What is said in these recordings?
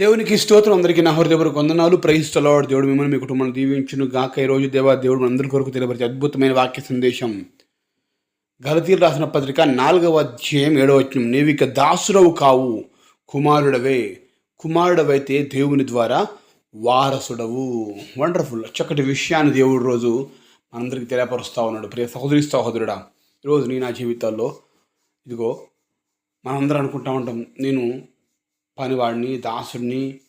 దేవునికి స్తోత్రం. అందరికీ నా హృదయపూర్వక వందనాలు. ప్రయిస్తలాడు దేవుడు మిమ్మల్ని మీ కుటుంబాన్ని దీవించును గాక. ఈ రోజు దేవా దేవుడు అందరి కొరకు తెలియపరిచే అద్భుతమైన వాక్య సందేశం. గలతీరు రాసిన పత్రిక నాలుగవ అధ్యాయం ఏడవ వచనం. నీవిక దాసురవు కావు కుమారుడవే. కుమారుడవైతే దేవుని ద్వారా వారసుడవు. వండర్ఫుల్ చక్కటి విషయాన్ని దేవుడు రోజు మనందరికీ తెలియపరుస్తూ ఉన్నాడు. ప్రియ సహోదరి సహోదరుడా ఈరోజు నీ నా జీవితాల్లో ఇదిగో మనందరం అనుకుంటా ఉంటాం నేను పనివాడిని దాసుడిని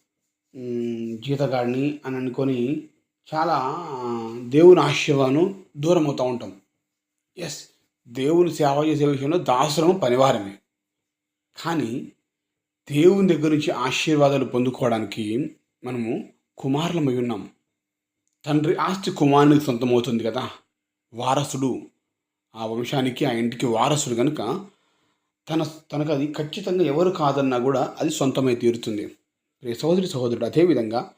జీతగాడిని అని అనుకొని చాలా దేవుని ఆశీర్వాదం దూరం అవుతూ ఉంటాం. ఎస్ దేవుని సేవ చేసే విషయంలో దాసురము పనివారమే. కానీ దేవుని దగ్గర నుంచి ఆశీర్వాదాలు పొందుకోవడానికి మనము కుమారులమై ఉన్నాం. తండ్రి ఆస్తి కుమారునికి సొంతమవుతుంది కదా. వారసుడు ఆ వంశానికి ఆ ఇంటికి వారసుడు కనుక తన తనకు అది ఖచ్చితంగా ఎవరు కాదన్నా కూడా అది సొంతమై తీరుతుంది. ప్రియ సహోదరి సహోదరుడు అదేవిధంగా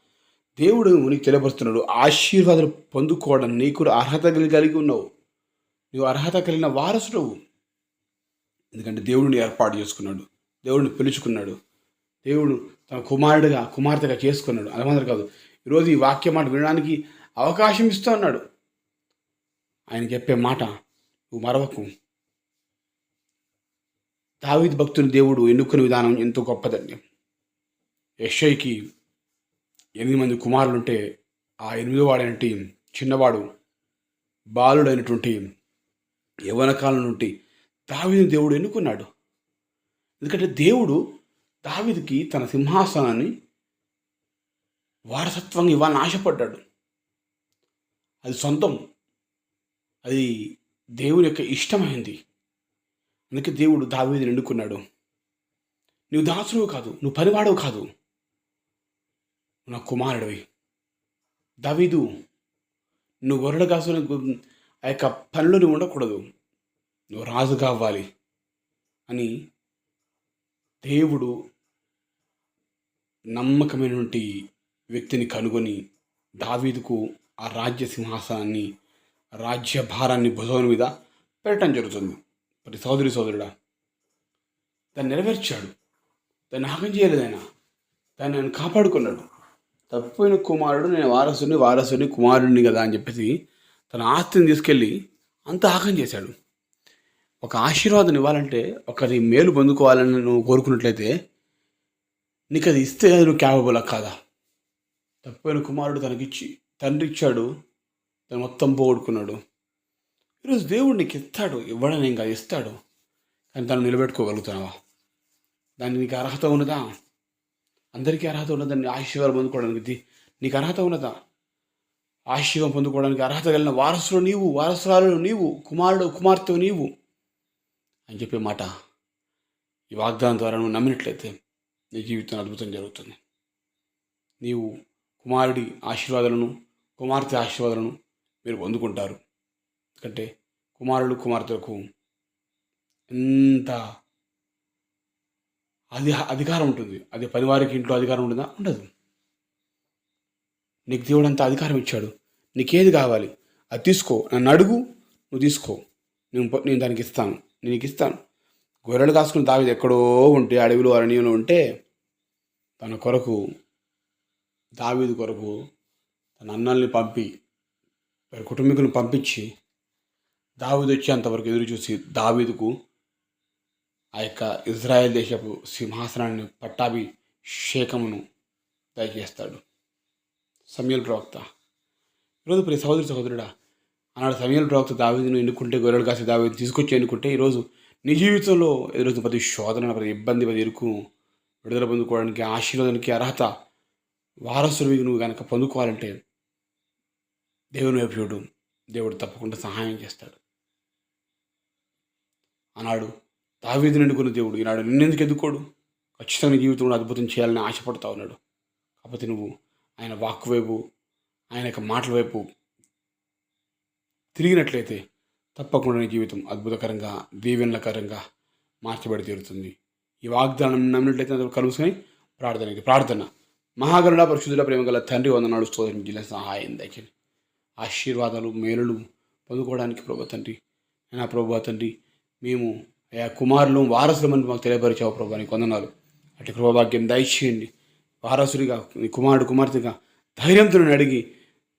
దేవుడు నీకు తెలియపరుస్తున్నాడు ఆశీర్వాదాలు పొందుకోవడం నీకు కూడా అర్హత కలిగి కలిగి ఉన్నావు. నువ్వు అర్హత కలిగిన వారసుడవు. ఎందుకంటే దేవుడిని ఏర్పాటు చేసుకున్నాడు దేవుడిని పిలుచుకున్నాడు దేవుడు తన కుమారుడిగా కుమార్తెగా చేసుకున్నాడు. అది కాదు ఈరోజు ఈ వాక్య మాట వినడానికి అవకాశం ఇస్తూ ఉన్నాడు. ఆయన చెప్పే మాట నువ్వు మరవకు. దావిద్ భక్తుని దేవుడు ఎన్నుకునే విధానం ఎంతో గొప్పదండి. యశ్ఐకి ఎనిమిది మంది కుమారులుంటే ఆ ఎనిమిదో వాడైనటువంటి చిన్నవాడు బాలుడైనటువంటి యవన కాలం నుండి దావీదుని దేవుడు ఎన్నుకున్నాడు. ఎందుకంటే దేవుడు దావిదికి తన సింహాసనాన్ని వారసత్వంగా ఇవ్వాలని ఆశపడ్డాడు. అది సొంతం. అది దేవుని యొక్క ఇష్టమైంది. అందుకే దేవుడు దావీదుని ఎన్నుకున్నాడు నువ్వు దాసుడు కాదు నువ్వు పనివాడవు కాదు. నా కుమారుడివి. దావీదు నువ్వు వరుడు కాసుని ఆ యొక్క పనిలో నువ్వు ఉండకూడదు. నువ్వు రాజు కావాలి అని దేవుడు నమ్మకమైనటువంటి వ్యక్తిని కనుగొని దావీదుకు ఆ రాజ్య సింహాసనాన్ని రాజ్యభారాన్ని భుజం మీద పెట్టడం జరుగుతుంది. ప్రతి సోదరి సోదరుడా తను నెరవేర్చాడు. దాన్ని ఆగం చేయలేదు ఆయన. తను ఆయన కాపాడుకున్నాడు. తప్పిపోయిన కుమారుడు నేను వారసుని వారసుని కుమారుడిని కదా అని చెప్పేసి తన ఆస్తిని తీసుకెళ్ళి అంత ఆకం చేశాడు. ఒక ఆశీర్వాదం ఇవ్వాలంటే ఒకరి మేలు పొందుకోవాలని నువ్వు కోరుకున్నట్లయితే నీకు అది ఇస్తే అది నువ్వు క్యాపబుల్ కాదా? తప్పిపోయిన కుమారుడు తనకిచ్చి తండ్రి ఇచ్చాడు తను మొత్తం పోగొట్టుకున్నాడు. ఈరోజు దేవుడు నీకు ఇస్తాడు ఇవ్వడం ఇంకా ఇస్తాడు. కానీ తను నిలబెట్టుకోగలుగుతున్నావా దానికి నీకు అర్హత ఉన్నదా? అందరికీ అర్హత ఉన్నదని ఆశీర్వాదం పొందుకోవడానికి నీకు అర్హత ఉన్నదా? ఆశీర్వాదం పొందుకోవడానికి అర్హత కలిగిన వారసులు నీవు వారసురాలు నీవు కుమారుడు కుమార్తె నీవు అని చెప్పే మాట ఈ వాగ్దానం ద్వారా నువ్వు నమ్మినట్లయితే నీ జీవితంలో అద్భుతం జరుగుతుంది. నీవు కుమారుడి ఆశీర్వాదాలను కుమార్తె ఆశీర్వాదాలను మీరు పొందుకుంటారు. ఎందుకంటే కుమారుడు కుమార్తెలకు ఎంత అది అధికారం ఉంటుంది. అది పనివారికి ఇంట్లో అధికారం ఉంటుందా? ఉండదు. నీకు దేవుడు అంత అధికారం ఇచ్చాడు. నీకేది కావాలి? అది తీసుకో. నన్ను అడుగు నువ్వు తీసుకో. నేను నేను దానికి ఇస్తాను. నేను నీకు ఇస్తాను. గొర్రెలు కాసుకుని దావిది ఎక్కడో ఉంటే అడవిలో అరణ్యంలో ఉంటే తన కొరకు దావీది కొరకు తన అన్నల్ని పంపి వారి కుటుంబీకులను పంపించి దావీదు వచ్చేంతవరకు ఎదురు చూసి దావీదుకు ఆ యొక్క ఇజ్రాయెల్ దేశపు సింహాసనాన్ని పట్టాభిషేకమును దయచేస్తాడు. సమయల్ ప్రవక్త. ఈరోజు ప్రతి సహోదరి సహోదరుడా ఆనాడు సమయల్ ప్రవక్త దావీదును ఎన్నుకుంటే గొర్రెలు కాసి దావీదు తీసుకొచ్చి ఎన్నుకుంటే ఈరోజు నీ జీవితంలో ఎదురవుతున్న ప్రతి శోధన ప్రతి ఇబ్బంది ప్రతి ఇరుకు విడుదల పొందుకోవడానికి ఆశీర్వాదానికి అర్హత వారసుడివి నువ్వు కనుక పొందుకోవాలంటే దేవుని వైపు చూడు. దేవుడు తప్పకుండా సహాయం చేస్తాడు. ఆనాడు తావేది ఎన్నుకున్న దేవుడు ఈనాడు నిన్నెందుకు ఎదుకోడు? ఖచ్చితంగా జీవితంలో అద్భుతం చేయాలని ఆశపడతా ఉన్నాడు కాకపోతే నువ్వు ఆయన వాక్ వైపు ఆయన యొక్క మాటల వైపు తిరిగినట్లయితే తప్పకుండా నీ జీవితం అద్భుతకరంగా దీవెనలకరంగా మార్చబడి తీరుతుంది. ఈ వాగ్దానం నమ్మినట్లయితే అందులో కలుసుకొని ప్రార్థన ఇది. ప్రార్థన. మహాగరుడ పరిశుద్ధుల ప్రేమ గల తండ్రి వందనాడు స్తోత్రం జిల్లా సహాయం దయచేయండి. ఆశీర్వాదాలు మేలులు పొందుకోవడానికి ప్రభు తండ్రి. నా ప్రభు తండ్రి మేము ఆయా కుమారులు వారసులమని మాకు తెలియపరిచావు ప్రభా నీకు వందనాలు అటు కృపభాగ్యం దయచేయండి. వారసుడిగా నీ కుమారుడు కుమార్తెగా ధైర్యంతో అడిగి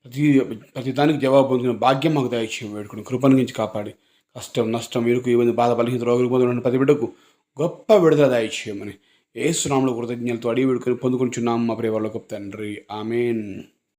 ప్రతి ప్రతి దానికి జవాబు పొందిన భాగ్యం మాకు దయచేయం వేడుకుని కృపను కాపాడి. కష్టం నష్టం ఇరుకు ఇబ్బంది బాధ బలహీన రోగులు పొందిన ప్రతి బిడ్డకు గొప్ప విడుదల దయచేయమని ఏ సునాములు కృతజ్ఞతలతో అడిగి వేడుకొని పొందుకుంటున్నాం మా ప్రియవాళ్ళ గొప్ప తండ్రి. ఆమెన్.